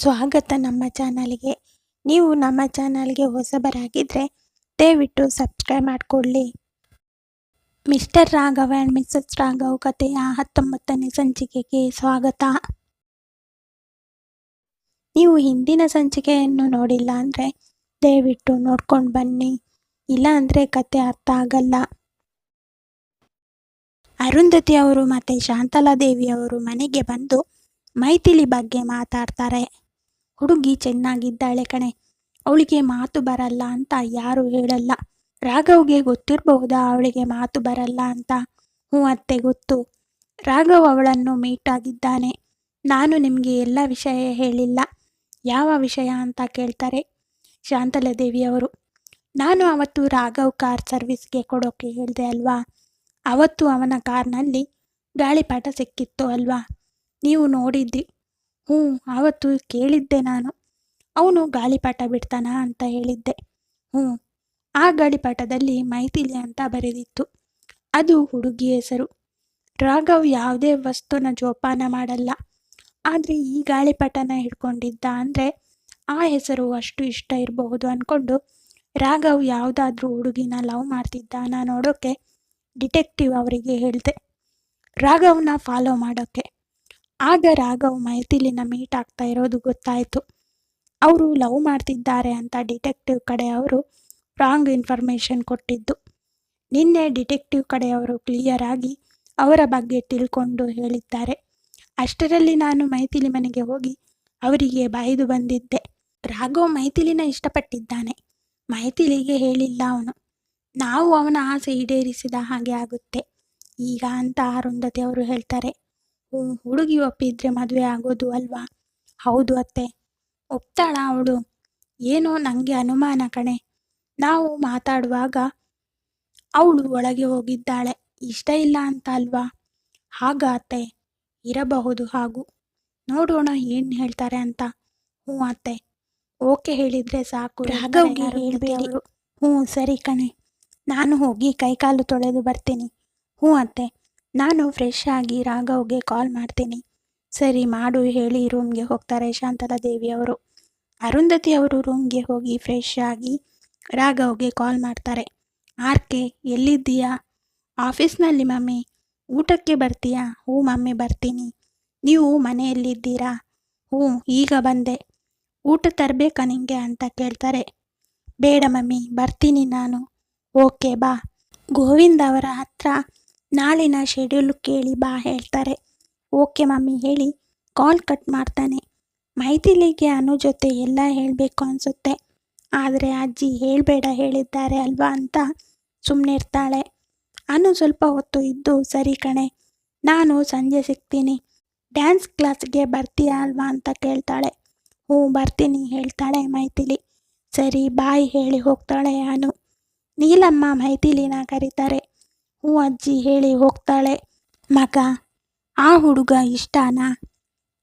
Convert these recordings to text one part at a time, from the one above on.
ಸ್ವಾಗತ ನಮ್ಮ ಚಾನಲ್ಗೆ. ನೀವು ನಮ್ಮ ಚಾನಲ್ಗೆ ಹೊಸಬರಾಗಿದ್ದರೆ ದಯವಿಟ್ಟು ಸಬ್ಸ್ಕ್ರೈಬ್ ಮಾಡಿಕೊಳ್ಳಿ. Mister Raghav and missus Raghav ಕಥೆಯ ಹತ್ತೊಂಬತ್ತನೇ ಸಂಚಿಕೆಗೆ ಸ್ವಾಗತ. ನೀವು ಹಿಂದಿನ ಸಂಚಿಕೆಯನ್ನು ನೋಡಿಲ್ಲ ಅಂದರೆ ದಯವಿಟ್ಟು ನೋಡ್ಕೊಂಡು ಬನ್ನಿ. ಇಲ್ಲ ಅಂದರೆ ಕತೆ ಅರ್ಥ ಆಗಲ್ಲ. ಅರುಂಧತಿ ಅವರು ಮತ್ತು ಶಾಂತಲಾದೇವಿ ಅವರು ಮನೆಗೆ ಬಂದು ಮೈಥಿಲಿ ಬಗ್ಗೆ ಮಾತಾಡ್ತಾರೆ. ಹುಡುಗಿ ಚೆನ್ನಾಗಿದ್ದಾಳೆ ಕಣೆ. ಅವಳಿಗೆ ಮಾತು ಬರಲ್ಲ ಅಂತ ಯಾರು ಹೇಳಲ್ಲ. ರಾಘವ್ಗೆ ಗೊತ್ತಿರಬಹುದಾ ಅವಳಿಗೆ ಮಾತು ಬರಲ್ಲ ಅಂತ? ಹ್ಞೂ ಅತ್ತೆ, ಗೊತ್ತು. ರಾಘವ್ ಅವಳನ್ನು ಮೀಟ್ ಆಗಿದ್ದಾನೆ. ನಾನು ನಿಮಗೆ ಎಲ್ಲ ವಿಷಯ ಹೇಳಿಲ್ಲ. ಯಾವ ವಿಷಯ ಅಂತ ಕೇಳ್ತಾರೆ ಶಾಂತಲಾದೇವಿಯವರು ನಾನು ಅವತ್ತು ರಾಘವ್ ಕಾರ್ ಸರ್ವಿಸ್ಗೆ ಕೊಡೋಕ್ಕೆ ಹೇಳಿದೆ ಅಲ್ವಾ? ಅವತ್ತು ಅವನ ಕಾರ್ನಲ್ಲಿ ಗಾಳಿಪಾಠ ಸಿಕ್ಕಿತ್ತು ಅಲ್ವಾ? ನೀವು ನೋಡಿದ್ರಿ. ಹ್ಞೂ, ಆವತ್ತು ಕೇಳಿದ್ದೆ ನಾನು. ಅವನು ಗಾಳಿಪಾಠ ಬಿಡ್ತಾನಾ ಅಂತ ಹೇಳಿದ್ದೆ. ಹ್ಞೂ, ಆ ಗಾಳಿಪಾಠದಲ್ಲಿ ಮೈಥಿಲಿ ಅಂತ ಬರೆದಿತ್ತು. ಅದು ಹುಡುಗಿ ಹೆಸರು. ರಾಘವ್ ಯಾವುದೇ ವಸ್ತುನ ಜೋಪಾನ ಮಾಡಲ್ಲ. ಆದರೆ ಈ ಗಾಳಿಪಟನ ಹಿಡ್ಕೊಂಡಿದ್ದ ಅಂದರೆ ಆ ಹೆಸರು ಅಷ್ಟು ಇಷ್ಟ ಇರಬಹುದು ಅಂದ್ಕೊಂಡು ರಾಘವ್ ಯಾವುದಾದ್ರೂ ಹುಡುಗಿನ ಲವ್ ಮಾಡ್ತಿದ್ದಾನ ನೋಡೋಕ್ಕೆ ಡಿಟೆಕ್ಟಿವ್ ಅವರಿಗೆ ಹೇಳಿದೆ. ರಾಘವ್ನ ಫಾಲೋ ಮಾಡೋಕ್ಕೆ ಆಗ ರಾಘವ್ ಮೈಥಿಲಿನ ಮೀಟ್ ಆಗ್ತಾ ಇರೋದು ಗೊತ್ತಾಯಿತು. ಅವರು ಲವ್ ಮಾಡ್ತಿದ್ದಾರೆ ಅಂತ ಡಿಟೆಕ್ಟಿವ್ ಕಡೆಯವರು ರಾಂಗ್ ಇನ್ಫಾರ್ಮೇಷನ್ ಕೊಟ್ಟಿದ್ದು. ನಿನ್ನೆ ಡಿಟೆಕ್ಟಿವ್ ಕಡೆಯವರು ಕ್ಲಿಯರ್ ಆಗಿ ಅವರ ಬಗ್ಗೆ ತಿಳ್ಕೊಂಡು ಹೇಳಿದ್ದಾರೆ. ಅಷ್ಟರಲ್ಲಿ ನಾನು ಮೈಥಿಲಿ ಮನೆಗೆ ಹೋಗಿ ಅವರಿಗೆ ಬಾಯ್ದು ಬಂದಿದ್ದೆ. ರಾಘವ್ ಮೈಥಿಲಿನ ಇಷ್ಟಪಟ್ಟಿದ್ದಾನೆ. ಮೈಥಿಲಿಗೆ ಹೇಳಿಲ್ಲ ಅವನು. ನಾವು ಅವನ ಆಸೆ ಈಡೇರಿಸಿದ ಹಾಗೆ ಆಗುತ್ತೆ. ಈಗ ಅಂತ ಅರುಂಧತಿ ಅವರು ಹೇಳ್ತಾರೆ. ಹುಡುಗಿ ಒಪ್ಪಿದ್ರೆ ಮದುವೆ ಆಗೋದು ಅಲ್ವಾ? ಹೌದು ಅತ್ತೆ. ಒಪ್ತಾಳ ಅವಳು. ಏನೋ ನನಗೆ ಅನುಮಾನ ಕಣೆ. ನಾವು ಮಾತಾಡುವಾಗ ಅವಳು ಒಳಗೆ ಹೋಗಿದ್ದಾಳೆ. ಇಷ್ಟ ಇಲ್ಲ ಅಂತ ಅಲ್ವಾ? ಹಾಗ ಅತ್ತೆ. ಇರಬಹುದು ಹಾಗೂ. ನೋಡೋಣ ಏನು ಹೇಳ್ತಾರೆ ಅಂತ. ಹ್ಞೂ ಅತ್ತೆ. ಓಕೆ ಹೇಳಿದರೆ ಸಾಕು. ರಾಘವ್ಗೆ ಹೇಳಬೇಕು ಹ್ಞೂ ಸರಿ ಕಣೆ. ನಾನು ಹೋಗಿ ಕೈಕಾಲು ತೊಳೆದು ಬರ್ತೀನಿ. ಹ್ಞೂ ಅತ್ತೆ. ನಾನು ಫ್ರೆಶ್ ಆಗಿ ರಾಘವ್ಗೆ ಕಾಲ್ ಮಾಡ್ತೀನಿ. ಸರಿ, ಮಾಡು, ಹೇಳಿ ರೂಮ್ಗೆ ಹೋಗ್ತಾರೆ ಶಾಂತಲಾ ದೇವಿ ಅವರು. ಅರುಂಧತಿ ಅವರು ರೂಮ್ಗೆ ಹೋಗಿ ಫ್ರೆಶ್ ಆಗಿ ರಾಘವ್ಗೆ ಕಾಲ್ ಮಾಡ್ತಾರೆ. ಆರ್ ಕೆ ಎಲ್ಲಿದ್ದೀಯಾ? ಆಫೀಸ್ನಲ್ಲಿ, ಮಮ್ಮಿ. ಊಟಕ್ಕೆ ಬರ್ತೀಯಾ? ಹ್ಞೂ, ಮಮ್ಮಿ, ಬರ್ತೀನಿ. ನೀವು ಮನೆಯಲ್ಲಿದ್ದೀರಾ? ಹ್ಞೂ, ಈಗ ಬಂದೆ. ಊಟ ತರಬೇಕಾ ನಿಂಗೆ ಅಂತ ಕೇಳ್ತಾರೆ. ಬೇಡ, ಮಮ್ಮಿ, ಬರ್ತೀನಿ ನಾನು. ಓಕೆ, ಬಾ. ಗೋವಿಂದ ಅವರ ಹತ್ರ ನಾಳಿನ ಶೆಡ್ಯೂಲ್ ಕೇಳಿ ಬಾ ಹೇಳ್ತಾರೆ. ಓಕೆ ಮಮ್ಮಿ ಹೇಳಿ ಕಾಲ್ ಕಟ್ ಮಾಡ್ತಾನೆ. ಮೈಥಿಲಿಗೆ ಅನು ಜೊತೆ ಎಲ್ಲ ಹೇಳಬೇಕು ಅನಿಸುತ್ತೆ. ಆದರೆ ಅಜ್ಜಿ ಹೇಳಬೇಡ ಹೇಳಿದ್ದಾರೆ ಅಲ್ವಾ ಅಂತ ಸುಮ್ಮನೆ ಇರ್ತಾಳೆ. ಅನು ಸ್ವಲ್ಪ ಹೊತ್ತು ಇದ್ದು, ಸರಿ ಕಣೆ, ನಾನು ಸಂಜೆ ಸಿಗ್ತೀನಿ. ಡ್ಯಾನ್ಸ್ ಕ್ಲಾಸ್ಗೆ ಬರ್ತೀಯಾ ಅಲ್ವಾ ಅಂತ ಕೇಳ್ತಾಳೆ. ಹ್ಞೂ, ಬರ್ತೀನಿ ಹೇಳ್ತಾಳೆ ಮೈಥಿಲಿ. ಸರಿ, ಬಾಯ್ ಹೇಳಿ ಹೋಗ್ತಾಳೆ ಅನು. ನೀಲಮ್ಮ ಮೈಥಿಲಿನ ಕರೀತಾರೆ. ಹ್ಞೂ ಅಜ್ಜಿ ಹೇಳಿ ಹೋಗ್ತಾಳೆ. ಮಗ, ಆ ಹುಡುಗ ಇಷ್ಟನಾ?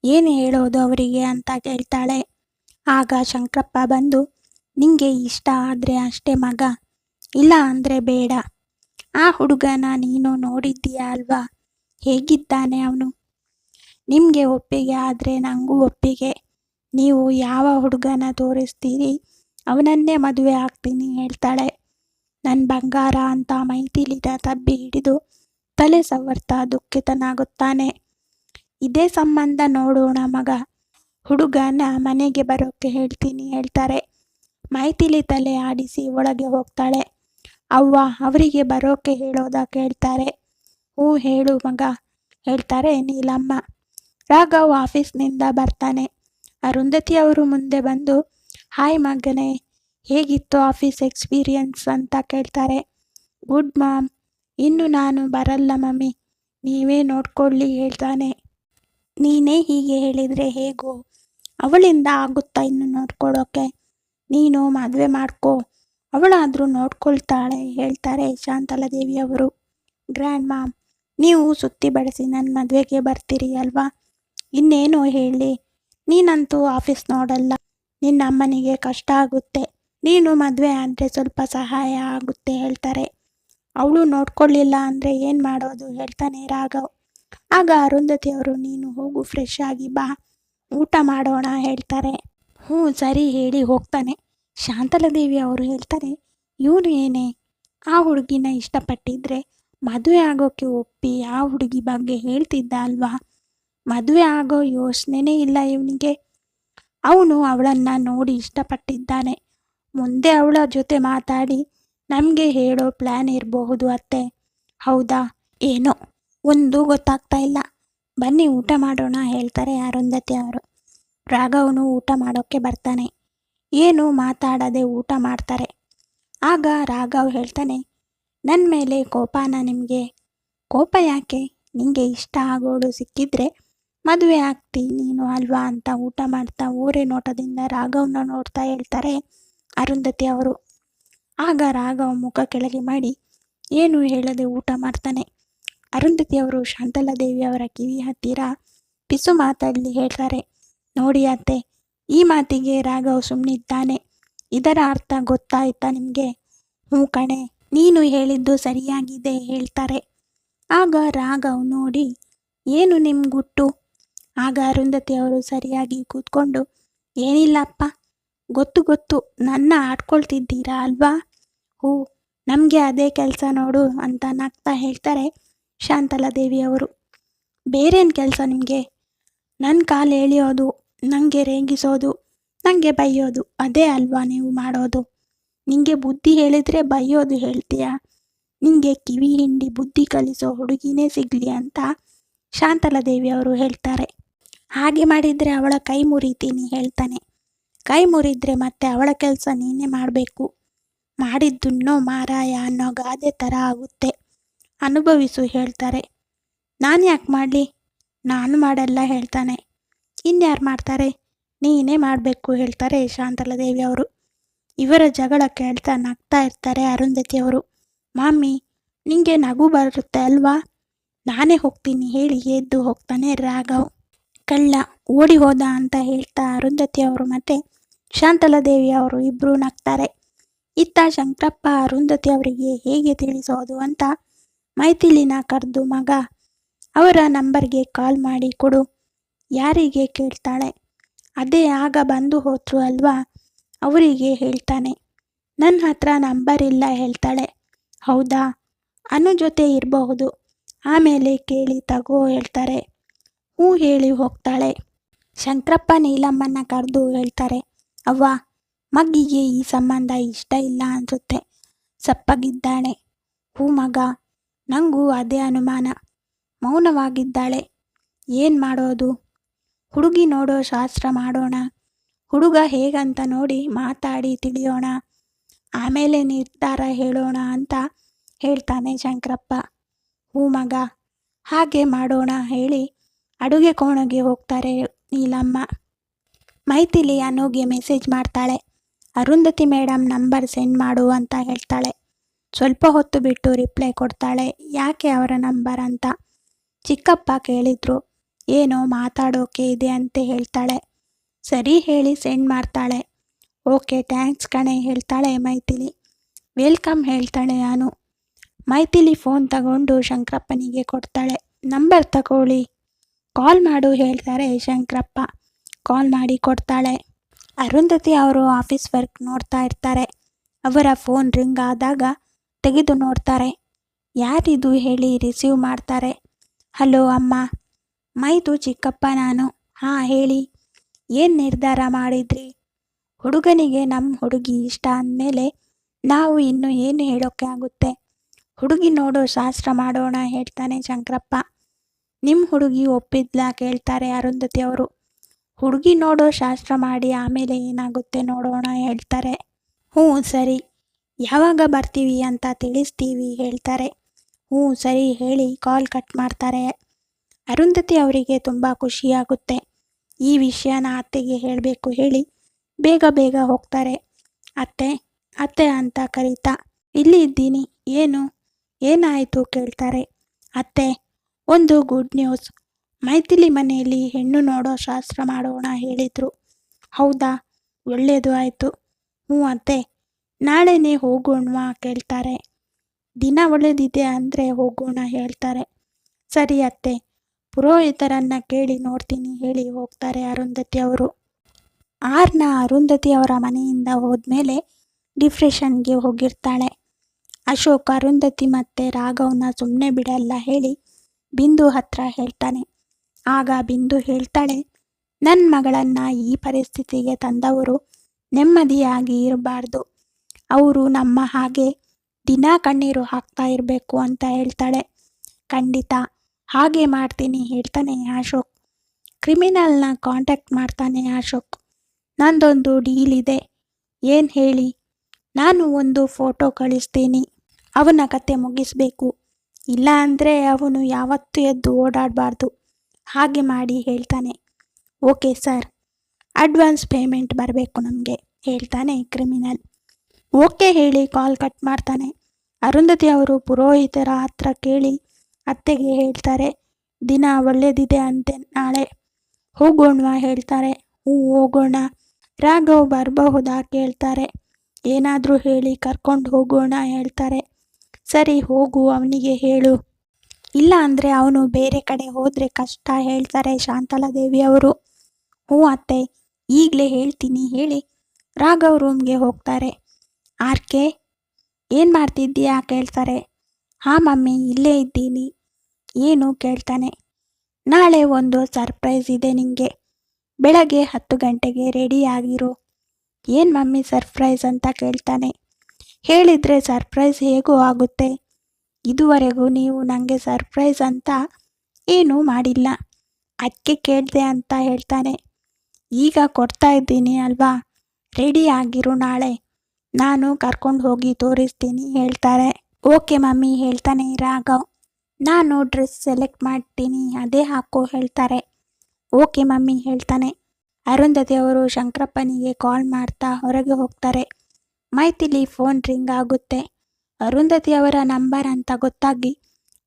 ಏನು ಹೇಳೋದು ಅವರಿಗೆ ಅಂತ ಕೇಳ್ತಾಳೆ. ಆಗ ಶಂಕರಪ್ಪ ಬಂದು, ನಿಂಗೆ ಇಷ್ಟ ಆದರೆ ಅಷ್ಟೇ ಮಗ, ಇಲ್ಲ ಅಂದರೆ ಬೇಡ. ಆ ಹುಡುಗನ ನೀನು ನೋಡಿದ್ದೀಯ ಅಲ್ವಾ? ಹೇಗಿದ್ದಾನೆ ಅವನು? ನಿಮಗೆ ಒಪ್ಪಿಗೆ ಆದರೆ ನನಗೂ ಒಪ್ಪಿಗೆ. ನೀವು ಯಾವ ಹುಡುಗನ ತೋರಿಸ್ತೀರಿ? ಅವನನ್ನೇ ಮದುವೆ ಆಗ್ತೀನಿ ಹೇಳ್ತಾಳೆ. ನನ್ನ ಬಂಗಾರ ಅಂತ ಮೈಥಿಲಿನ ತಬ್ಬಿ ಹಿಡಿದು ತಲೆ ಸವರ್ತಾ ದುಃಖಿತನಾಗುತ್ತಾನೆ. ಇದೇ ಸಂಬಂಧ ನೋಡೋಣ ಮಗ. ಹುಡುಗನ ಮನೆಗೆ ಬರೋಕ್ಕೆ ಹೇಳ್ತೀನಿ ಹೇಳ್ತಾರೆ. ಮೈಥಿಲಿ ತಲೆ ಆಡಿಸಿ ಒಳಗೆ ಹೋಗ್ತಾಳೆ. ಅವ್ವ ಅವರಿಗೆ ಬರೋಕ್ಕೆ ಹೇಳೋದ ಕೇಳ್ತಾರೆ. ಹ್ಞೂ ಹೇಳು ಮಗ ಹೇಳ್ತಾರೆ ನೀಲಮ್ಮ. ರಾಘವ್ ಆಫೀಸ್ನಿಂದ ಬರ್ತಾನೆ. ಅರುಂಧತಿ ಅವರು ಮುಂದೆ ಬಂದು, ಹಾಯ್ ಮಗನೇ ಹೇಗಿತ್ತು ಆಫೀಸ್ ಎಕ್ಸ್ಪೀರಿಯನ್ಸ್ ಅಂತ ಕೇಳ್ತಾರೆ. ಗುಡ್ ಮಾಮ್ ಇನ್ನು ನಾನು ಬರಲ್ಲ, ಮಮ್ಮಿ. ನೀವೇ ನೋಡ್ಕೊಳ್ಳಿ, ಹೇಳ್ತಾನೆ. ನೀನೇ ಹೀಗೆ ಹೇಳಿದರೆ ಹೇಗೋ? ಅವಳಿಂದ ಆಗುತ್ತಾ ಇನ್ನು ನೋಡ್ಕೊಳ್ಳೋಕೆ? ನೀನು ಮದುವೆ ಮಾಡ್ಕೋ. ಅವಳಾದರೂ ನೋಡ್ಕೊಳ್ತಾಳೆ, ಹೇಳ್ತಾರೆ ಶಾಂತಲಾದೇವಿಯವರು ಗ್ರ್ಯಾಂಡ್ ಮಾಮ್ ನೀವು ಸುತ್ತಿ ಬಳಸಿ ನನ್ನ ಮದುವೆಗೆ ಬರ್ತೀರಿ ಅಲ್ವಾ? ಇನ್ನೇನು ಹೇಳಿ? ನೀನಂತೂ ಆಫೀಸ್ ನೋಡಲ್ಲ. ನಿನ್ನ ಅಮ್ಮನಿಗೆ ಕಷ್ಟ ಆಗುತ್ತೆ. ನೀನು ಮದುವೆ ಆದರೆ ಸ್ವಲ್ಪ ಸಹಾಯ ಆಗುತ್ತೆ ಹೇಳ್ತಾರೆ. ಅವಳು ನೋಡ್ಕೊಳ್ಳಿಲ್ಲ ಅಂದರೆ ಏನು ಮಾಡೋದು ಹೇಳ್ತಾನೆ ರಾಘವ್. ಆಗ ಅರುಂಧತಿ ಅವರು ನೀನು ಹೋಗು ಫ್ರೆಶ್ ಆಗಿ ಬಾ, ಊಟ ಮಾಡೋಣ ಹೇಳ್ತಾರೆ. ಹ್ಞೂ, ಸರಿ ಹೇಳಿ ಹೋಗ್ತಾನೆ. ಶಾಂತಲಾದೇವಿ ಅವರು ಹೇಳ್ತಾರೆ, ಇವನು ಏನೇ? ಆ ಹುಡುಗಿನ ಇಷ್ಟಪಟ್ಟಿದ್ರೆ ಮದುವೆ ಆಗೋಕ್ಕೆ ಒಪ್ಪಿ ಆ ಹುಡುಗಿ ಬಗ್ಗೆ ಹೇಳ್ತಿದ್ದ ಅಲ್ವಾ? ಮದುವೆ ಆಗೋ ಯೋಚನೆನೇ ಇಲ್ಲ ಇವನಿಗೆ. ಅವನು ಅವಳನ್ನು ನೋಡಿ ಇಷ್ಟಪಟ್ಟಿದ್ದಾನೆ. ಮುಂದೆ ಅವಳ ಜೊತೆ ಮಾತಾಡಿ ನಮಗೆ ಹೇಳೋ ಪ್ಲ್ಯಾನ್ ಇರಬಹುದು ಅತ್ತೆ. ಹೌದಾ? ಏನೋ? ಒಂದು ಗೊತ್ತಾಗ್ತಾ ಇಲ್ಲ. ಬನ್ನಿ ಊಟ ಮಾಡೋಣ ಹೇಳ್ತಾರೆ ಅರುಂಧತಿ ಅವರು. ರಾಘವನು ಊಟ ಮಾಡೋಕ್ಕೆ ಬರ್ತಾನೆ. ಏನು ಮಾತಾಡದೆ ಊಟ ಮಾಡ್ತಾರೆ? ಆಗ ರಾಘವ್ ಹೇಳ್ತಾನೆ ನನ್ನ ಮೇಲೆ ಕೋಪನ ನಿಮಗೆ? ಕೋಪ ಯಾಕೆ? ನಿಮಗೆ ಇಷ್ಟ ಆಗೋಳು ಸಿಕ್ಕಿದ್ರೆ ಮದುವೆ ಆಗ್ತಿ ನೀನು ಅಲ್ವಾ? ಅಂತ ಊಟ ಮಾಡ್ತಾ ಊರೇ ನೋಟದಿಂದ ರಾಘವ್ನ ನೋಡ್ತಾ ಹೇಳ್ತಾರೆ. ಅರುಂಧತಿ ಅವರು. ಆಗ ರಾಘವ ಮುಖ ಕೆಳಗೆ ಮಾಡಿ, ಏನು ಹೇಳದೆ ಊಟ ಮಾಡ್ತಾನೆ? ಅರುಂಧತಿ ಅವರು ಶಾಂತಲಾದೇವಿ ಅವರ ಕಿವಿ ಹತ್ತಿರ ಪಿಸು ಮಾತಲ್ಲಿ ಹೇಳ್ತಾರೆ, ನೋಡಿ ಅತ್ತೆ, ಈ ಮಾತಿಗೆ ರಾಘವ್ ಸುಮ್ಮನಿದ್ದಾನೆ ಇದರ ಅರ್ಥ ಗೊತ್ತಾಯ್ತಾ ನಿಮಗೆ? ಹ್ಞೂ ಕಣೆ, ನೀನು ಹೇಳಿದ್ದು ಸರಿಯಾಗಿದೆ, ಹೇಳ್ತಾರೆ. ಆಗ ರಾಘವ್ ನೋಡಿ, ಏನು ನಿಮ್ಗುಟ್ಟು ಆಗ ಅರುಂಧತಿ ಅವರು ಸರಿಯಾಗಿ ಕೂತ್ಕೊಂಡು, ಏನಿಲ್ಲಪ್ಪ ಗೊತ್ತು ಗೊತ್ತು ನನ್ನ ಆಡ್ಕೊಳ್ತಿದ್ದೀರಾ ಅಲ್ವಾ? ಹೂ, ನಮಗೆ ಅದೇ ಕೆಲಸ ನೋಡು ಅಂತ ನಗ್ತಾ ಹೇಳ್ತಾರೆ ಶಾಂತಲಾದೇವಿ ಅವರು. ಬೇರೇನು ಕೆಲಸ ನಿಮಗೆ? ನನ್ನ ಕಾಲು ಎಳೆಯೋದು ನನಗೆ ರೇಗಿಸೋದು ನನಗೆ ಬೈಯೋದು, ಅದೇ ಅಲ್ವಾ ನೀವು ಮಾಡೋದು? ನಿಮಗೆ ಬುದ್ಧಿ ಹೇಳಿದರೆ ಬೈಯೋದು ಹೇಳ್ತೀಯಾ? ನಿಮಗೆ ಕಿವಿ ಹಿಂಡಿ ಬುದ್ಧಿ ಕಲಿಸೋ ಹುಡುಗಿನೇ ಸಿಗಲಿ ಅಂತ ಶಾಂತಲಾದೇವಿ ಅವರು ಹೇಳ್ತಾರೆ. ಹಾಗೆ ಮಾಡಿದರೆ ಅವಳ ಕೈ ಮುರಿತೀನಿ ಹೇಳ್ತಾನೆ. ಕೈ ಮುರಿದ್ರೆ ಮತ್ತೆ ಅವಳ ಕೆಲಸ ನೀನೇ ಮಾಡಬೇಕು. ಮಾಡಿದ್ದುನ್ನೋ ಮಾರಾಯ ಅನ್ನೋ ಗಾದೆ ಥರ ಆಗುತ್ತೆ. ಅನುಭವಿಸು ಹೇಳ್ತಾರೆ. ನಾನು ಯಾಕೆ ಮಾಡಲಿ? ನಾನು ಮಾಡಲ್ಲ ಹೇಳ್ತಾನೆ. ಇನ್ಯಾರು ಮಾಡ್ತಾರೆ? ನೀನೇ ಮಾಡಬೇಕು ಹೇಳ್ತಾರೆ ಶಾಂತಲಾದೇವಿ ಅವರು. ಇವರ ಜಗಳ ಕೇಳ್ತಾ ನಗ್ತಾ ಇರ್ತಾರೆ ಅರುಂಧತಿ ಅವರು. ಮಾಮಿ, ನಿಂಗೆ ನಗು ಬರುತ್ತೆ ಅಲ್ವಾ? ನಾನೇ ಹೋಗ್ತೀನಿ ಹೇಳಿ ಎದ್ದು ಹೋಗ್ತಾನೆ ರಾಘವ್. ಕಳ್ಳ, ಓಡಿ ಹೋದ ಅಂತ ಹೇಳ್ತಾ ಅರುಂಧತಿ ಅವರು ಮತ್ತೆ ಶಾಂತಲಾದೇವಿ ಅವರು ಇಬ್ಬರೂ ನಗ್ತಾರೆ. ಇತ್ತ ಶಂಕರಪ್ಪ ಅರುಂಧತಿ ಅವರಿಗೆ ಹೇಗೆ ತಿಳಿಸೋದು ಅಂತ ಮೈಥಿಲಿನ ಕರೆದು ಮಗ, ಅವರ ನಂಬರ್ಗೆ ಕಾಲ್ ಮಾಡಿ ಕೊಡು, ಯಾರಿಗೆ ಕೇಳ್ತಾಳೆ? ಅದೇ ಆಗ ಬಂದು ಹೋದ್ರು ಅಲ್ವಾ? ಅವರಿಗೆ ಹೇಳ್ತಾನೆ. ನನ್ನ ಹತ್ರ ನಂಬರ್ ಇಲ್ಲ ಹೇಳ್ತಾಳೆ. ಹೌದಾ? ಅನು ಜೊತೆ ಇರಬಹುದು. ಆಮೇಲೆ ಕೇಳಿ ತಗೋ ಹೇಳ್ತಾರೆ. ಹ್ಞೂ ಹೇಳಿ ಹೋಗ್ತಾಳೆ. ಶಂಕರಪ್ಪ ನೀಲಮ್ಮನ ಕರೆದು ಹೇಳ್ತಾರೆ. ಅವ್ವ, ಮಗ್ಗಿಗೆ ಈ ಸಂಬಂಧ ಇಷ್ಟ ಇಲ್ಲ ಅನ್ಸುತ್ತೆ. ಸಪ್ಪಗಿದ್ದಾಳೆ. ಹೂ ಮಗ, ನಂಗೂ ಅದೇ ಅನುಮಾನ. ಮೌನವಾಗಿದ್ದಾಳೆ. ಏನು ಮಾಡೋದು? ಹುಡುಗಿ ನೋಡೋ ಶಾಸ್ತ್ರ ಮಾಡೋಣ. ಹುಡುಗ ಹೇಗಂತ ನೋಡಿ ಮಾತಾಡಿ ತಿಳಿಯೋಣ. ಆಮೇಲೆ ನಿರ್ಧಾರ ಹೇಳೋಣ ಅಂತ ಹೇಳ್ತಾನೆ ಶಂಕರಪ್ಪ. ಹೂ ಮಗ, ಹಾಗೆ ಮಾಡೋಣ ಹೇಳಿ ಅಡುಗೆ ಕೋಣೆಗೆ ಹೋಗ್ತಾರೆ ನೀಲಮ್ಮ. ಮೈಥಿಲಿ ಅನೂಗೆ ಮೆಸೇಜ್ ಮಾಡ್ತಾಳೆ. ಅರುಂಧತಿ ಮೇಡಮ್ ನಂಬರ್ ಸೆಂಡ್ ಮಾಡು ಅಂತ ಹೇಳ್ತಾಳೆ. ಸ್ವಲ್ಪ ಹೊತ್ತು ಬಿಟ್ಟು ರಿಪ್ಲೈ ಕೊಡ್ತಾಳೆ. ಯಾಕೆ ಅವರ ನಂಬರ್ ಅಂತ? ಚಿಕ್ಕಪ್ಪ ಕೇಳಿದ್ರು. ಏನೋ ಮಾತಾಡೋಕೆ ಇದೆ ಅಂತ ಹೇಳ್ತಾಳೆ. ಸರಿ ಹೇಳಿ ಸೆಂಡ್ ಮಾಡ್ತಾಳೆ. ಓಕೆ, ಥ್ಯಾಂಕ್ಸ್ ಕಣೆ ಹೇಳ್ತಾಳೆ ಮೈಥಿಲಿ. ವೆಲ್ಕಮ್ ಹೇಳ್ತಾಳೆ ನಾನು ಮೈಥಿಲಿ ಫೋನ್ ತಗೊಂಡು ಶಂಕರಪ್ಪನಿಗೆ ಕೊಡ್ತಾಳೆ. ನಂಬರ್ ತಗೊಳ್ಳಿ. ಕಾಲ್ ಮಾಡು ಹೇಳ್ತಾರೆ ಶಂಕರಪ್ಪ. ಕಾಲ್ ಮಾಡಿ ಕೊಡ್ತಾಳೆ. ಅರುಂಧತಿ ಅವರು ಆಫೀಸ್ ವರ್ಕ್ ನೋಡ್ತಾ ಇರ್ತಾರೆ. ಅವರ ಫೋನ್ ರಿಂಗ್ ಆದಾಗ ತೆಗೆದು ನೋಡ್ತಾರೆ. ಯಾರಿದು ಹೇಳಿ ರಿಸೀವ್ ಮಾಡ್ತಾರೆ? ಹಲೋ ಅಮ್ಮ. ಮೈದು ಚಿಕ್ಕಪ್ಪ ನಾನು. ಹಾಂ, ಹೇಳಿ. ಏನು ನಿರ್ಧಾರ ಮಾಡಿದ್ರಿ? ಹುಡುಗನಿಗೆ ನಮ್ಮ ಹುಡುಗಿ ಇಷ್ಟ ಅಂದಮೇಲೆ ನಾವು ಇನ್ನು ಏನು ಹೇಳೋಕ್ಕೆ ಆಗುತ್ತೆ? ಹುಡುಗಿ ನೋಡೋ ಶಾಸ್ತ್ರ ಮಾಡೋಣ, ಹೇಳ್ತಾನೆ ಶಂಕರಪ್ಪ. ನಿಮ್ಮ ಹುಡುಗಿ ಒಪ್ಪಿದ್ಲಾ? ಕೇಳ್ತಾರೆ ಅರುಂಧತಿ ಅವರು. ಹುಡುಗಿ ನೋಡೋ ಶಾಸ್ತ್ರ ಮಾಡಿ ಆಮೇಲೆ ಏನಾಗುತ್ತೆ ನೋಡೋಣ ಹೇಳ್ತಾರೆ. ಹ್ಞೂ ಸರಿ, ಯಾವಾಗ ಬರ್ತೀವಿ ಅಂತ ತಿಳಿಸ್ತೀವಿ ಹೇಳ್ತಾರೆ. ಹ್ಞೂ ಸರಿ ಹೇಳಿ ಕಾಲ್ ಕಟ್ ಮಾಡ್ತಾರೆ. ಅರುಂಧತಿ ಅವರಿಗೆ ತುಂಬ ಖುಷಿಯಾಗುತ್ತೆ ಈ ವಿಷಯನ ಅತ್ತೆಗೆ ಹೇಳಬೇಕು ಹೇಳಿ ಬೇಗ ಬೇಗ ಹೋಗ್ತಾರೆ. ಅತ್ತೆ ಅತ್ತೆ ಅಂತ ಕರೀತಾ, ಇಲ್ಲಿ ಇದ್ದೀನಿ, ಏನು? ಏನಾಯಿತು? ಕೇಳ್ತಾರೆ. ಅತ್ತೆ, ಒಂದು ಗುಡ್ ನ್ಯೂಸ್ ಮೈಥಿಲಿ ಮನೆಯಲ್ಲಿ ಹೆಣ್ಣು ನೋಡೋ ಶಾಸ್ತ್ರ ಮಾಡೋಣ ಹೇಳಿದರು. ಹೌದಾ? ಒಳ್ಳೆಯದು ಆಯಿತು. ಹ್ಞೂ ಅತ್ತೆ. ನಾಳೆನೇ ಹೋಗೋಣವಾ ಕೇಳ್ತಾರೆ. ದಿನ ಒಳ್ಳೆದಿದೆ ಅಂದರೆ ಹೋಗೋಣ ಹೇಳ್ತಾರೆ. ಸರಿ ಅತ್ತೆ. ಪುರೋಹಿತರನ್ನ ಕೇಳಿ ನೋಡ್ತೀನಿ ಹೇಳಿ ಹೋಗ್ತಾರೆ ಅರುಂಧತಿ ಅವರು. ಆರ್ನ ಅರುಂಧತಿ ಅವರ ಮನೆಯಿಂದ ಹೋದ್ಮೇಲೆ ಡಿಪ್ರೆಷನ್ಗೆ ಹೋಗಿರ್ತಾಳೆ. ಅಶೋಕ್, ಅರುಂಧತಿ ಮತ್ತೆ ರಾಘವ್ನ ಸುಮ್ಮನೆ ಬಿಡಲ್ಲ ಹೇಳಿ ಬಿಂದು ಹತ್ರ ಹೇಳ್ತಾನೆ. ಆಗ ಬಿಂದು ಹೇಳ್ತಾಳೆ ನನ್ನ ಮಗಳನ್ನ ಈ ಪರಿಸ್ಥಿತಿಗೆ ತಂದವರು ನೆಮ್ಮದಿಯಾಗಿ ಇರಬಾರ್ದು. ಅವರು ನಮ್ಮ ಹಾಗೆ ದಿನ ಕಣ್ಣೀರು ಹಾಕ್ತಾ ಇರಬೇಕು ಅಂತ ಹೇಳ್ತಾಳೆ. ಖಂಡಿತ, ಹಾಗೆ ಮಾಡ್ತೀನಿ, ಹೇಳ್ತಾನೆ ಅಶೋಕ್. ಕ್ರಿಮಿನಲ್ನ ಕಾಂಟ್ಯಾಕ್ಟ್ ಮಾಡ್ತಾನೆ ಅಶೋಕ್. ನಂದೊಂದು ಡೀಲ್ ಇದೆ. ಏನು ಹೇಳಿ? ನಾನು ಒಂದು ಫೋಟೋ ಕಳಿಸ್ತೀನಿ. ಅವನ ಕತೆ ಮುಗಿಸ್ಬೇಕು. ಇಲ್ಲ ಅಂದರೆ ಅವನು ಯಾವತ್ತೂ ಎದ್ದು ಓಡಾಡಬಾರ್ದು. ಹಾಗೆ ಮಾಡಿ ಹೇಳ್ತಾನೆ, ಓಕೆ ಸರ್, ಅಡ್ವಾನ್ಸ್ ಪೇಮೆಂಟ್ ಬರಬೇಕು ನಮಗೆ, ಹೇಳ್ತಾನೆ ಕ್ರಿಮಿನಲ್. ಓಕೆ ಹೇಳಿ ಕಾಲ್ ಕಟ್ ಮಾಡ್ತಾನೆ. ಅರುಂಧತಿ ಅವರು ಪುರೋಹಿತರ ಹತ್ರ ಕೇಳಿ ಅತ್ತೆಗೆ ಹೇಳ್ತಾರೆ, ದಿನ ಒಳ್ಳೇದಿದೆ ಅಂತೆ, ನಾಳೆ ಹೋಗೋಣವಾ ಹೇಳ್ತಾರೆ. ಹ್ಞೂ, ಹೋಗೋಣ. ರಾಘವ್ ಬರಬಹುದಾ ಕೇಳ್ತಾರೆ. ಏನಾದರೂ ಹೇಳಿ ಕರ್ಕೊಂಡು ಹೋಗೋಣ, ಹೇಳ್ತಾರೆ. ಸರಿ, ಹೋಗು, ಅವನಿಗೆ ಹೇಳು. ಇಲ್ಲ ಅಂದರೆ ಅವನು ಬೇರೆ ಕಡೆ ಹೋದರೆ ಕಷ್ಟ ಹೇಳ್ತಾರೆ ಶಾಂತಲಾದೇವಿ ಅವರು. ಹ್ಞೂ ಅತ್ತೆ, ಈಗಲೇ ಹೇಳ್ತೀನಿ, ಹೇಳಿ. ರಾಘವ್ ರೂಮ್ಗೆ ಹೋಗ್ತಾರೆ. ಆರ್ ಕೆ ಏನು ಮಾಡ್ತಿದ್ದೀಯಾ ಕೇಳ್ತಾರೆ. ಹಾಂ ಮಮ್ಮಿ, ಇಲ್ಲೇ ಇದ್ದೀನಿ. ಏನು ಕೇಳ್ತಾನೆ. ನಾಳೆ ಒಂದು ಸರ್ಪ್ರೈಸ್ ಇದೆ ನಿಂಗೆ. ಬೆಳಗ್ಗೆ ಹತ್ತು ಗಂಟೆಗೆ ರೆಡಿ ಆಗಿರು. ಏನು ಮಮ್ಮಿ ಸರ್ಪ್ರೈಸ್ ಅಂತ ಕೇಳ್ತಾನೆ. ಹೇಳಿದರೆ ಸರ್ಪ್ರೈಸ್ ಹೇಗೂ ಆಗುತ್ತೆ? ಇದುವರೆಗೂ ನೀವು ನನಗೆ ಸರ್ಪ್ರೈಸ್ ಅಂತ ಏನೂ ಮಾಡಿಲ್ಲ. ಅದಕ್ಕೆ ಕೇಳಿದೆ ಅಂತ ಹೇಳ್ತಾನೆ. ಈಗ ಕೊಡ್ತಾ ಇದ್ದೀನಿ ಅಲ್ವಾ? ರೆಡಿ ಆಗಿರು ನಾಳೆ. ನಾನು ಕರ್ಕೊಂಡು ಹೋಗಿ ತೋರಿಸ್ತೀನಿ ಹೇಳ್ತಾರೆ. ಓಕೆ ಮಮ್ಮಿ ಹೇಳ್ತಾನೆ ರಾಘವ್. ನಾನು ಡ್ರೆಸ್ ಸೆಲೆಕ್ಟ್ ಮಾಡ್ತೀನಿ, ಅದೇ ಹಾಕೋ ಹೇಳ್ತಾರೆ. ಓಕೆ ಮಮ್ಮಿ ಹೇಳ್ತಾನೆ. ಅರುಂಧತಿ ಅವರು ಶಂಕರಪ್ಪನಿಗೆ ಕಾಲ್ ಮಾಡ್ತಾ ಹೊರಗೆ ಹೋಗ್ತಾರೆ. ಮೈತಿಲಿ ಫೋನ್ ರಿಂಗ್ ಆಗುತ್ತೆ. ಅರುಂಧತಿ ಅವರ ನಂಬರ್ ಅಂತ ಗೊತ್ತಾಗಿ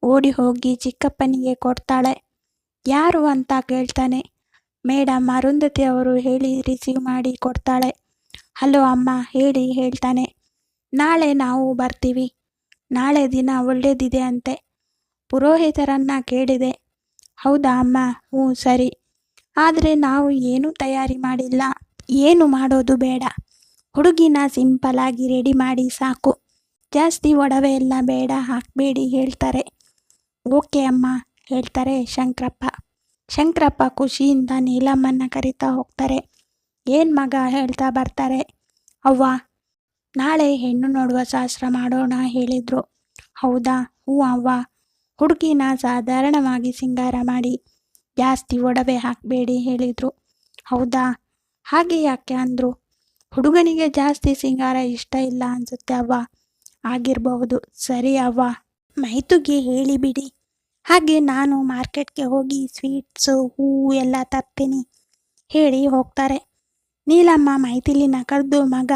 ಓಡಿ ಹೋಗಿ ಚಿಕ್ಕಪ್ಪನಿಗೆ ಕೊಡ್ತಾಳೆ. ಯಾರು ಅಂತ ಕೇಳ್ತಾನೆ. ಮೇಡಮ್ ಅರುಂಧತಿ ಅವರು ಹೇಳಿ ರಿಸೀವ್ ಮಾಡಿ ಕೊಡ್ತಾಳೆ. ಹಲೋ ಅಮ್ಮ ಹೇಳಿ ಹೇಳ್ತಾನೆ. ನಾಳೆ ನಾವು ಬರ್ತೀವಿ. ನಾಳೆ ದಿನ ಒಳ್ಳೇದಿದೆ ಅಂತೆ. ಪುರೋಹಿತರನ್ನ ಕೇಳಿದೆ. ಹೌದಾ ಅಮ್ಮ? ಹ್ಞೂ ಸರಿ. ಆದರೆ ನಾವು ಏನೂ ತಯಾರಿ ಮಾಡಿಲ್ಲ. ಏನು ಮಾಡೋದು ಬೇಡ. ಹುಡುಗಿನ ಸಿಂಪಲ್ ಆಗಿ ರೆಡಿ ಮಾಡಿ ಸಾಕು. ಜಾಸ್ತಿ ಒಡವೆ ಎಲ್ಲ ಬೇಡ, ಹಾಕಬೇಡಿ ಹೇಳ್ತಾರೆ. ಓಕೆ ಅಮ್ಮ ಹೇಳ್ತಾರೆ ಶಂಕರಪ್ಪ. ಶಂಕರಪ್ಪ ಖುಷಿಯಿಂದ ನೀಲಮ್ಮನ ಕರಿತಾ ಹೋಗ್ತಾರೆ. ಏನು ಮಗ ಹೇಳ್ತಾ ಬರ್ತಾರೆ? ಅವ್ವ, ನಾಳೆ ಹೆಣ್ಣು ನೋಡುವ ಶಾಸ್ತ್ರ ಮಾಡೋಣ ಹೇಳಿದ್ರು. ಹೌದಾ? ಹ್ಞೂ ಅವ್ವ. ಹುಡುಗಿನ ಸಾಧಾರಣವಾಗಿ ಸಿಂಗಾರ ಮಾಡಿ, ಜಾಸ್ತಿ ಒಡವೆ ಹಾಕಬೇಡಿ ಹೇಳಿದರು. ಹೌದಾ? ಹಾಗೆ ಯಾಕೆ ಅಂದರು? ಹುಡುಗನಿಗೆ ಜಾಸ್ತಿ ಸಿಂಗಾರ ಇಷ್ಟ ಇಲ್ಲ ಅನ್ಸುತ್ತೆ ಅವ್ವ. ಆಗಿರಬಹುದು. ಸರಿ ಅವ್ವ, ಮೈತುಗೆ ಹೇಳಿಬಿಡಿ ಹಾಗೆ ನಾನು ಮಾರ್ಕೆಟ್ಗೆ ಹೋಗಿ ಸ್ವೀಟ್ಸು ಹೂವು ಎಲ್ಲ ತರ್ತೀನಿ ಹೇಳಿ ಹೋಗ್ತಾರೆ. ನೀಲಮ್ಮ ಮೈತಿಲಿನ ಕರೆದು ಮಗ,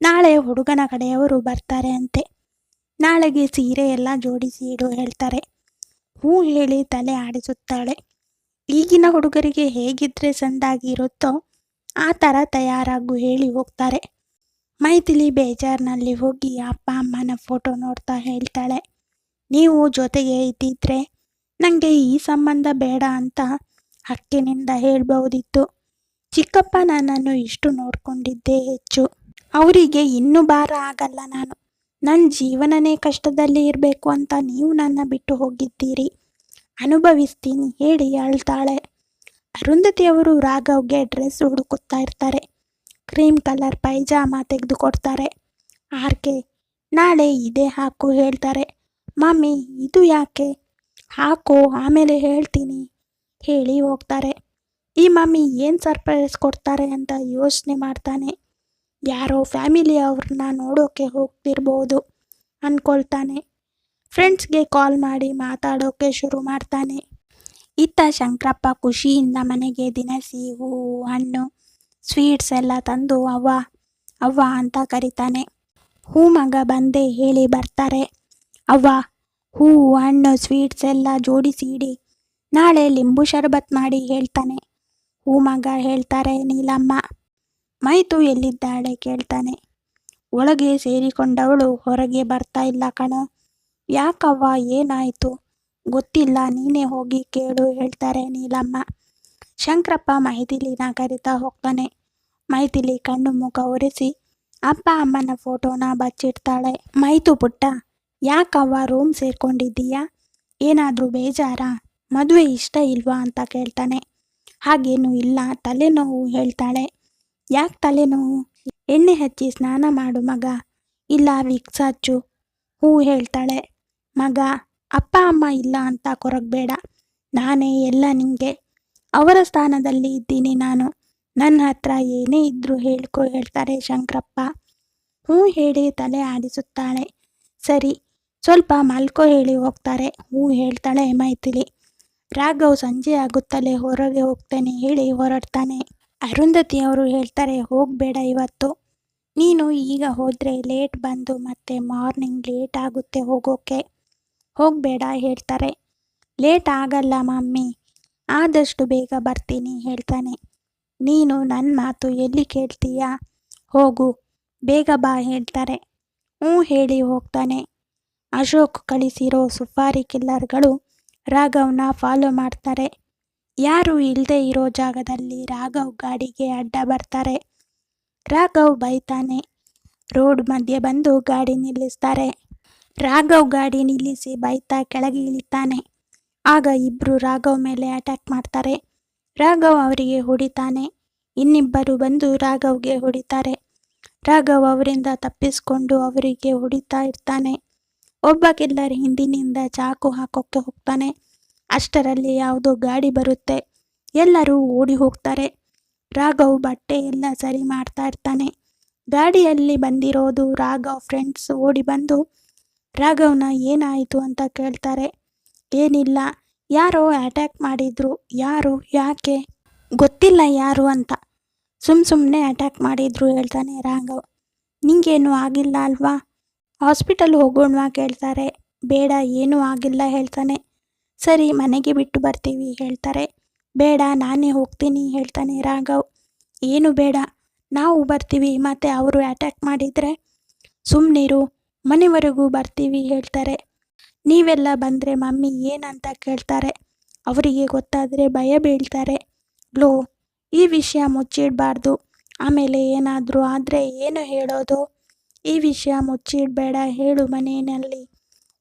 ನಾಳೆ ಹುಡುಗನ ಕಡೆಯವರು ಬರ್ತಾರೆ ಅಂತೆ. ನಾಳೆಗೆ ಸೀರೆ ಎಲ್ಲ ಜೋಡಿಸಿ ಇಡು ಹೇಳ್ತಾರೆ. ಹೂ ಹೇಳಿ ತಲೆ ಆಡಿಸುತ್ತಾಳೆ. ಈಗಿನ ಹುಡುಗರಿಗೆ ಹೇಗಿದ್ರೆ ಸಂದಾಗಿ ಇರುತ್ತೋ, ಆ ಥರ ತಯಾರಾಗು ಹೇಳಿ ಹೋಗ್ತಾರೆ. ಮೈಥಿಲಿ ಬೇಜಾರ್ನಲ್ಲಿ ಹೋಗಿ ಅಪ್ಪ ಅಮ್ಮನ ಫೋಟೋ ನೋಡ್ತಾ ಹೇಳ್ತಾಳೆ. ನೀವು ಜೊತೆಗೆ ಇದ್ದಿದ್ರೆ ನನಗೆ ಈ ಸಂಬಂಧ ಬೇಡ ಅಂತ ಹಕ್ಕಿನಿಂದ ಹೇಳ್ಬಹುದಿತ್ತು. ಚಿಕ್ಕಪ್ಪ ನನ್ನನ್ನು ಇಷ್ಟು ನೋಡ್ಕೊಂಡಿದ್ದೇ ಹೆಚ್ಚು. ಅವರಿಗೆ ಇನ್ನೂ ಭಾರ ಆಗಲ್ಲ ನಾನು. ನನ್ನ ಜೀವನನೇ ಕಷ್ಟದಲ್ಲಿ ಇರಬೇಕು ಅಂತ ನೀವು ನನ್ನ ಬಿಟ್ಟು ಹೋಗಿದ್ದೀರಿ. ಅನುಭವಿಸ್ತೀನಿ, ಹೇಳಿ ಅಳ್ತಾಳೆ. ಅರುಂಧತಿಯವರು ರಾಘವ್ಗೆ ಡ್ರೆಸ್ ಹುಡುಕುತ್ತಾ ಇರ್ತಾರೆ. ಕ್ರೀಮ್ ಕಲರ್ ಪೈಜಾಮ ತೆಗೆದುಕೊಡ್ತಾರೆ. ಆರ್ ಕೆ ನಾಳೆ ಇದೇ ಹಾಕು ಹೇಳ್ತಾರೆ. ಮಮ್ಮಿ, ಇದು ಯಾಕೆ? ಹಾಕು, ಆಮೇಲೆ ಹೇಳ್ತೀನಿ ಹೇಳಿ ಹೋಗ್ತಾರೆ. ಈ ಮಮ್ಮಿ ಏನು ಸರ್ಪ್ರೈಸ್ ಕೊಡ್ತಾರೆ ಅಂತ ಯೋಚನೆ ಮಾಡ್ತಾನೆ. ಯಾರೋ ಫ್ಯಾಮಿಲಿ ಅವ್ರನ್ನ ನೋಡೋಕೆ ಹೋಗ್ತಿರ್ಬೋದು ಅಂದ್ಕೊಳ್ತಾನೆ ಫ್ರೆಂಡ್ಸ್ಗೆ ಕಾಲ್ ಮಾಡಿ ಮಾತಾಡೋಕೆ ಶುರು ಮಾಡ್ತಾನೆ. ಇತ್ತ ಶಂಕರಪ್ಪ ಖುಷಿಯಿಂದ ಮನೆಗೆ ದಿನಸಿ ಹೂವು, ಹಣ್ಣು ಸ್ವೀಟ್ಸ್ ಎಲ್ಲ ತಂದು ಅವ್ವ ಅವ್ವ ಅಂತ ಕರೀತಾನೆ. ಹೂ ಮಗ ಬಂದೆ ಹೇಳಿ ಬರ್ತಾರೆ. ಅವ್ವ ಹೂವು ಹಣ್ಣು, ಸ್ವೀಟ್ಸ್ ಎಲ್ಲ ಜೋಡಿಸಿ ಇಡಿ. ನಾಳೆ ಲಿಂಬು ಶರಬತ್ ಮಾಡಿ ಹೇಳ್ತಾನೆ. ಹೂ ಮಗ ಹೇಳ್ತಾರೆ, ನೀಲಮ್ಮ. ಮೈತು ಎಲ್ಲಿದ್ದಾಳೆ ಕೇಳ್ತಾನೆ. ಒಳಗೆ ಸೇರಿಕೊಂಡವಳು ಹೊರಗೆ ಬರ್ತಾ ಇಲ್ಲ ಕಣೋ. ಯಾಕವ್ವ, ಏನಾಯಿತು? ಗೊತ್ತಿಲ್ಲ, ನೀನೇ ಹೋಗಿ ಕೇಳು ಹೇಳ್ತಾರೆ ನೀಲಮ್ಮ. ಶಂಕರಪ್ಪ ಮೈದಿಲಿನ ಕರಿತಾ ಹೋಗ್ತಾನೆ ಮೈದಿಲಿ ಕಣ್ಣು ಮುಖ ಒರೆಸಿ, ಅಪ್ಪ ಅಮ್ಮನ ಫೋಟೋನ ಬಚ್ಚಿಡ್ತಾಳೆ. ಮೈತು ಪುಟ್ಟ ಯಾಕವ್ವ ರೂಮ್ ಸೇರ್ಕೊಂಡಿದ್ದೀಯಾ? ಏನಾದರೂ ಬೇಜಾರಾ? ಮದುವೆ ಇಷ್ಟ ಇಲ್ವಾ? ಅಂತ ಕೇಳ್ತಾನೆ. ಹಾಗೇನು ಇಲ್ಲ. ತಲೆನೋವು, ಹೇಳ್ತಾಳೆ. ಯಾಕೆ ತಲೆನೋವು? ಎಣ್ಣೆ ಹಚ್ಚಿ ಸ್ನಾನ ಮಾಡು ಮಗ. ಇಲ್ಲ, ವಿಕ್ಸ್ ಹಚ್ಚು. ಹೂ, ಹೇಳ್ತಾಳೆ. ಮಗ, ಅಪ್ಪ ಅಮ್ಮ ಇಲ್ಲ ಅಂತ ಕೊರಗಬೇಡ. ನಾನೇ ಎಲ್ಲ ನಿಂಗೆ ಅವರ ಸ್ಥಾನದಲ್ಲಿ ಇದ್ದೀನಿ ನಾನು. ನನ್ನ ಹತ್ರ ಏನೇ ಇದ್ರೂ ಹೇಳ್ಕೊ, ಹೇಳ್ತಾರೆ ಶಂಕರಪ್ಪ. ಹ್ಞೂ ಹೇಳಿ ತಲೆ ಆಡಿಸುತ್ತಾಳೆ. ಸರಿ, ಸ್ವಲ್ಪ ಮಲ್ಕೋ ಹೇಳಿ ಹೋಗ್ತಾರೆ. ಹ್ಞೂ ಹೇಳ್ತಾಳೆ, ಮೈಥಿಲಿ. ರಾಘವ್ ಸಂಜೆ ಆಗುತ್ತಲೇ ಹೊರಗೆ ಹೋಗ್ತೇನೆ ಹೇಳಿ ಹೊರಡ್ತಾನೆ. ಅರುಂಧತಿ ಅವರು ಹೇಳ್ತಾರೆ, ಹೋಗಬೇಡ ಇವತ್ತು. ನೀನು ಈಗ ಹೋದರೆ ಲೇಟ್ ಬಂದು ಮತ್ತೆ ಮಾರ್ನಿಂಗ್ ಲೇಟ್ ಆಗುತ್ತೆ ಹೋಗೋಕೆ. ಹೋಗಬೇಡ ಹೇಳ್ತಾರೆ. ಲೇಟ್ ಆಗಲ್ಲ ಮಮ್ಮಿ. ಆದಷ್ಟು ಬೇಗ ಬರ್ತೀನಿ ಹೇಳ್ತಾನೆ. ನೀನು ನನ್ನ ಮಾತು ಎಲ್ಲಿ ಕೇಳ್ತೀಯಾ? ಹೋಗು, ಬೇಗ ಬಾ ಹೇಳ್ತಾರೆ. ಹ್ಞೂ ಹೇಳಿ ಹೋಗ್ತಾನೆ. ಅಶೋಕ್ ಕಳಿಸಿರೋ ಸುಫಾರಿ ಕಿಲ್ಲರ್ಗಳು ರಾಘವ್ನ ಫಾಲೋ ಮಾಡ್ತಾರೆ. ಯಾರು ಇಲ್ಲದೆ ಇರೋ ಜಾಗದಲ್ಲಿ ರಾಘವ್ ಗಾಡಿಗೆ ಅಡ್ಡ ಬರ್ತಾರೆ. ರಾಘವ್ ಬೈತಾನೆ. ರೋಡ್ ಮಧ್ಯೆ ಬಂದು ಗಾಡಿ ನಿಲ್ಲಿಸ್ತಾರೆ. ರಾಘವ್ ಗಾಡಿ ನಿಲ್ಲಿಸಿ ಬೈತಾ ಕೆಳಗೆ ಇಳಿತಾನೆ. ಆಗ ಇಬ್ರು ರಾಘವ್ ಮೇಲೆ ಅಟ್ಯಾಕ್ ಮಾಡ್ತಾರೆ. ರಾಘವ್ ಅವರಿಗೆ ಹೊಡಿತಾನೆ. ಇನ್ನಿಬ್ಬರು ಬಂದು ರಾಘವ್ಗೆ ಹೊಡಿತಾರೆ. ರಾಘವ್ ಅವರಿಂದ ತಪ್ಪಿಸ್ಕೊಂಡು ಅವರಿಗೆ ಹೊಡಿತಾ ಇರ್ತಾನೆ. ಒಬ್ಬ ಕಿಲ್ಲರ್ ಹಿಂದಿನಿಂದ ಚಾಕು ಹಾಕೋಕ್ಕೆ ಹೋಗ್ತಾನೆ. ಅಷ್ಟರಲ್ಲಿ ಯಾವುದೋ ಗಾಡಿ ಬರುತ್ತೆ. ಎಲ್ಲರೂ ಓಡಿ ಹೋಗ್ತಾರೆ. ರಾಘವ್ ಬಟ್ಟೆ ಎಲ್ಲ ಸರಿ ಮಾಡ್ತಾ ಇರ್ತಾನೆ. ಗಾಡಿಯಲ್ಲಿ ಬಂದಿರೋದು ರಾಘವ್ ಫ್ರೆಂಡ್ಸ್ ಓಡಿ ಬಂದು, ರಾಘವ್ನ ಏನಾಯಿತು? ಅಂತ ಕೇಳ್ತಾರೆ. ಏನಿಲ್ಲ. ಯಾರೋ ಅಟ್ಯಾಕ್ ಮಾಡಿದ್ರು. ಯಾರು, ಯಾಕೆ? ಗೊತ್ತಿಲ್ಲ ಯಾರು ಅಂತ. ಸುಮ್ ಸುಮ್ಮನೆ ಅಟ್ಯಾಕ್ ಮಾಡಿದ್ರು ಹೇಳ್ತಾನೆ ರಾಘವ್. ನಿಂಗೇನು ಆಗಿಲ್ಲ ಅಲ್ವಾ? ಹಾಸ್ಪಿಟಲ್ ಹೋಗೋಣವಾ ಕೇಳ್ತಾರೆ. ಬೇಡ, ಏನೂ ಆಗಿಲ್ಲ ಹೇಳ್ತಾನೆ. ಸರಿ, ಮನೆಗೆ ಬಿಟ್ಟು ಬರ್ತೀವಿ ಹೇಳ್ತಾರೆ. ಬೇಡ, ನಾನೇ ಹೋಗ್ತೀನಿ ಹೇಳ್ತಾನೆ ರಾಘವ್. ಏನು ಬೇಡ. ನಾವು ಬರ್ತೀವಿ, ಮತ್ತೆ ಅವರು ಅಟ್ಯಾಕ್ ಮಾಡಿದರೆ ಸುಮ್ಮನಿರು ಮನೆವರೆಗೂ ಬರ್ತೀವಿ ಹೇಳ್ತಾರೆ. ನೀವೆಲ್ಲ ಬಂದರೆ ಮಮ್ಮಿ ಏನಂತ ಕೇಳ್ತಾರೆ? ಅವರಿಗೆ ಗೊತ್ತಾದರೆ ಭಯ ಬೀಳ್ತಾರೆ. ಬ್ಲೋ, ಈ ವಿಷಯ ಮುಚ್ಚಿಡಬಾರ್ದು. ಆಮೇಲೆ ಏನಾದರೂ ಆದರೆ ಏನು ಹೇಳೋದು? ಈ ವಿಷಯ ಮುಚ್ಚಿಡಬೇಡ, ಹೇಳು ಮನೆಯಲ್ಲಿ.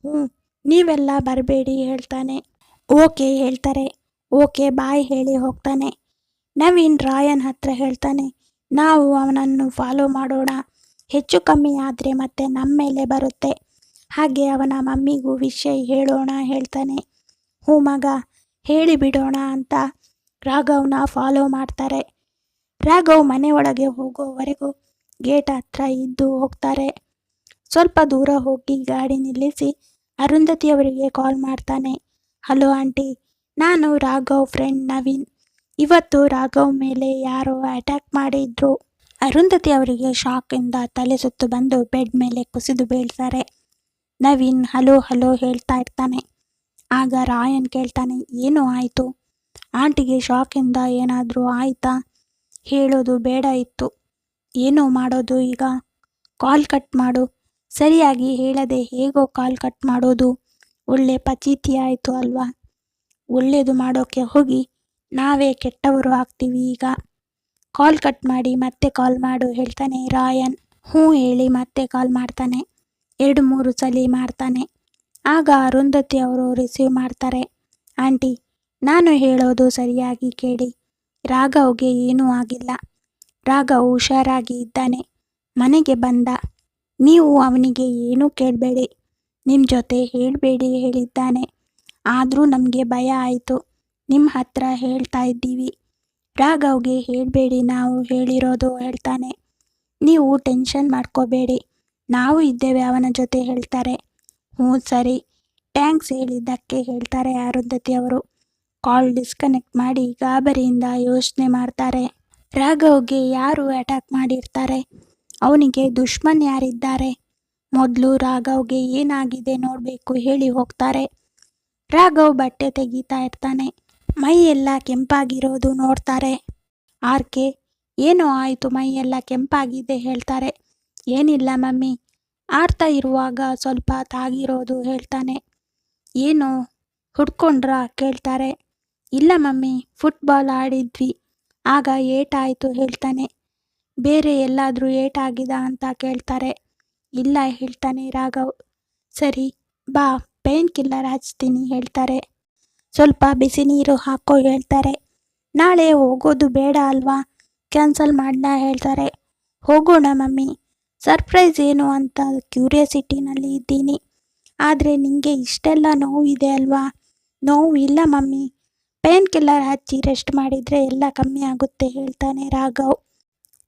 ಹ್ಞೂ, ನೀವೆಲ್ಲ ಬರಬೇಡಿ ಹೇಳ್ತಾನೆ. ಓಕೆ ಹೇಳ್ತಾರೆ. ಓಕೆ, ಬಾಯ್ ಹೇಳಿ ಹೋಗ್ತಾನೆ. ನವೀನ್ ರಾಯನ್ ಹತ್ರ ಹೇಳ್ತಾನೆ, ನಾವು ಅವನನ್ನು ಫಾಲೋ ಮಾಡೋಣ. ಹೆಚ್ಚು ಕಮ್ಮಿ ಆದರೆ ಮತ್ತೆ ನಮ್ಮ ಮೇಲೆ ಬರುತ್ತೆ. ಹಾಗೆ ಅವನ ಮಮ್ಮಿಗೂ ವಿಷಯ ಹೇಳೋಣ ಹೇಳ್ತಾನೆ. ಹ್ಞೂ ಮಗ ಹೇಳಿ ಬಿಡೋಣ ಅಂತ ರಾಘವ್ನ ಫಾಲೋ ಮಾಡ್ತಾರೆ. ರಾಘವ್ ಮನೆ ಒಳಗೆ ಹೋಗೋವರೆಗೂ ಗೇಟ್ ಹತ್ರ ಇದ್ದು ಹೋಗ್ತಾರೆ. ಸ್ವಲ್ಪ ದೂರ ಹೋಗಿ ಗಾಡಿ ನಿಲ್ಲಿಸಿ ಅರುಂಧತಿ ಅವರಿಗೆ ಕಾಲ್ ಮಾಡ್ತಾನೆ. ಹಲೋ ಆಂಟಿ ನಾನು ರಾಘವ್ ಫ್ರೆಂಡ್ ನವೀನ್. ಇವತ್ತು ರಾಘವ್ ಮೇಲೆ ಯಾರೋ ಅಟ್ಯಾಕ್ ಮಾಡಿದ್ರು. ಅರುಂಧತಿ ಅವರಿಗೆ ಶಾಕಿಂದ ತಲೆ ಸುತ್ತು ಬಂದು ಬೆಡ್ ಮೇಲೆ ಕುಸಿದು ಬೀಳ್ತಾರೆ. ನವೀನ್ ಹಲೋ ಹಲೋ ಹೇಳ್ತಾ ಇರ್ತಾನೆ. ಆಗ ರಾಯನ್ ಕೇಳ್ತಾನೆ, ಏನು ಆಯಿತು? ಆಂಟಿಗೆ ಶಾಕಿಂದ ಏನಾದರೂ ಆಯಿತಾ? ಹೇಳೋದು ಬೇಡ ಇತ್ತು. ಏನು ಮಾಡೋದು ಈಗ? ಕಾಲ್ ಕಟ್ ಮಾಡು. ಸರಿಯಾಗಿ ಹೇಳದೆ ಹೇಗೋ ಕಾಲ್ ಕಟ್ ಮಾಡೋದು. ಒಳ್ಳೆ ಪಚೀತಿ ಆಯಿತು ಅಲ್ವಾ? ಒಳ್ಳೆಯದು ಮಾಡೋಕ್ಕೆ ಹೋಗಿ, ನಾವೇ ಕೆಟ್ಟವರು ಆಗ್ತೀವಿ ಈಗ. ಕಾಲ್ ಕಟ್ ಮಾಡಿ ಮತ್ತೆ ಕಾಲ್ ಮಾಡು, ಹೇಳ್ತಾನೆ ರಾಯನ್. ಹ್ಞೂ ಹೇಳಿ ಮತ್ತೆ ಕಾಲ್ ಮಾಡ್ತಾನೆ. ಎರಡು ಮೂರು ಸಲ ಮಾಡ್ತಾನೆ. ಆಗ ಅರುಂಧತಿ ಅವರು ರಿಸೀವ್ ಮಾಡ್ತಾರೆ. ಆಂಟಿ, ನಾನು ಹೇಳೋದು ಸರಿಯಾಗಿ ಕೇಳಿ. ರಾಘವ್ಗೆ ಏನೂ ಆಗಿಲ್ಲ. ರಾಘವ್ ಹುಷಾರಾಗಿ ಇದ್ದಾನೆ. ಮನೆಗೆ ಬಂದ. ನೀವು ಅವನಿಗೆ ಏನೂ ಕೇಳಬೇಡಿ. ನಿಮ್ಮ ಜೊತೆ ಹೇಳಬೇಡಿ ಹೇಳಿದ್ದಾನೆ. ಆದರೂ ನಮಗೆ ಭಯ ಆಯಿತು. ನಿಮ್ಮ ಹತ್ರ ಹೇಳ್ತಾ ಇದ್ದೀವಿ. ರಾಘವ್ಗೆ ಹೇಳಬೇಡಿ, ನಾವು ಹೇಳಿರೋದು ಹೇಳ್ತಾನೆ. ನೀವು ಟೆನ್ಷನ್ ಮಾಡ್ಕೋಬೇಡಿ. ನಾವು ಇದ್ದೇವೆ ಅವನ ಜೊತೆ ಹೇಳ್ತಾರೆ. ಹ್ಞೂ ಸರಿ. ಟ್ಯಾಂಕ್ಸ್ ಹೇಳಿದ್ದಕ್ಕೆ ಹೇಳ್ತಾರೆ ಅರುಂಧತಿ ಅವರು. ಕಾಲ್ ಡಿಸ್ಕನೆಕ್ಟ್ ಮಾಡಿ ಗಾಬರಿಯಿಂದ ಯೋಚನೆ ಮಾಡ್ತಾರೆ. ರಾಘವ್ಗೆ ಯಾರು ಅಟ್ಯಾಕ್ ಮಾಡಿರ್ತಾರೆ? ಅವನಿಗೆ ದುಶ್ಮನ್ ಯಾರಿದ್ದಾರೆ? ಮೊದಲು ರಾಘವ್ಗೆ ಏನಾಗಿದೆ ನೋಡಬೇಕು ಹೇಳಿ ಹೋಗ್ತಾರೆ. ರಾಘವ್ ಬಟ್ಟೆ ತೆಗೀತಾ ಇರ್ತಾನೆ. ಮೈ ಎಲ್ಲ ಕೆಂಪಾಗಿರೋದು ನೋಡ್ತಾರೆ. ಆರ್ಕೆ, ಏನೋ ಆಯಿತು ಮೈ ಎಲ್ಲ ಕೆಂಪಾಗಿದೆ, ಹೇಳ್ತಾರೆ. ಏನಿಲ್ಲ ಮಮ್ಮಿ. ಆಡ್ತಾ ಇರುವಾಗ ಸ್ವಲ್ಪ ತಾಗಿರೋದು ಹೇಳ್ತಾನೆ. ಏನು? ಹುಡ್ಕೊಂಡ್ರಾ? ಕೇಳ್ತಾರೆ. ಇಲ್ಲ ಮಮ್ಮಿ, ಫುಟ್ಬಾಲ್ ಆಡಿದ್ವಿ. ಆಗ ಏಟಾಯಿತು ಹೇಳ್ತಾನೆ. ಬೇರೆ ಎಲ್ಲಾದರೂ ಏಟಾಗಿದ ಅಂತ ಕೇಳ್ತಾರೆ. ಇಲ್ಲ ಹೇಳ್ತಾನೆ ರಾಘವ್. ಸರಿ, ಬಾ, ಪೇನ್ ಕಿಲ್ಲರ್ ಹಚ್ತೀನಿ ಹೇಳ್ತಾರೆ. ಸ್ವಲ್ಪ ಬಿಸಿ ನೀರು ಹಾಕೋ ಹೇಳ್ತಾರೆ. ನಾಳೆ ಹೋಗೋದು ಬೇಡ ಅಲ್ವಾ? ಕ್ಯಾನ್ಸಲ್ ಮಾಡ್ಲಾ ಹೇಳ್ತಾರೆ. ಹೋಗೋಣ ಮಮ್ಮಿ. ಸರ್ಪ್ರೈಸ್ ಏನು ಅಂತ ಕ್ಯೂರಿಯಾಸಿಟಿನಲ್ಲಿ ಇದ್ದೀನಿ. ಆದರೆ ನಿಮಗೆ ಇಷ್ಟೆಲ್ಲ ನೋವಿದೆ ಅಲ್ವಾ? ನೋವು ಇಲ್ಲ ಮಮ್ಮಿ. ಪೇನ್ ಕಿಲ್ಲರ್ ಹಚ್ಚಿ ರೆಸ್ಟ್ ಮಾಡಿದರೆ ಎಲ್ಲ ಕಮ್ಮಿ ಆಗುತ್ತೆ ಹೇಳ್ತಾನೆ ರಾಘವ್.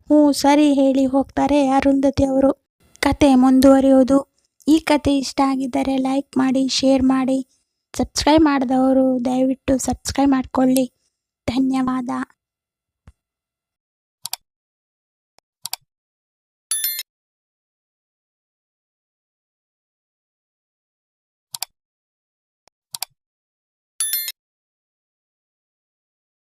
ಹ್ಞೂ, ಸರಿ ಹೇಳಿ ಹೋಗ್ತಾರೆ ಅರುಂಧತಿ ಅವರು. ಕತೆ ಮುಂದುವರಿಯೋದು. ಈ ಕತೆ ಇಷ್ಟ ಆಗಿದ್ದರೆ ಲೈಕ್ ಮಾಡಿ, ಶೇರ್ ಮಾಡಿ. ಸಬ್ಸ್ಕ್ರೈಬ್ ಮಾಡಿದವರು ದಯವಿಟ್ಟು ಸಬ್ಸ್ಕ್ರೈಬ್ ಮಾಡಿಕೊಳ್ಳಿ. ಧನ್ಯವಾದ.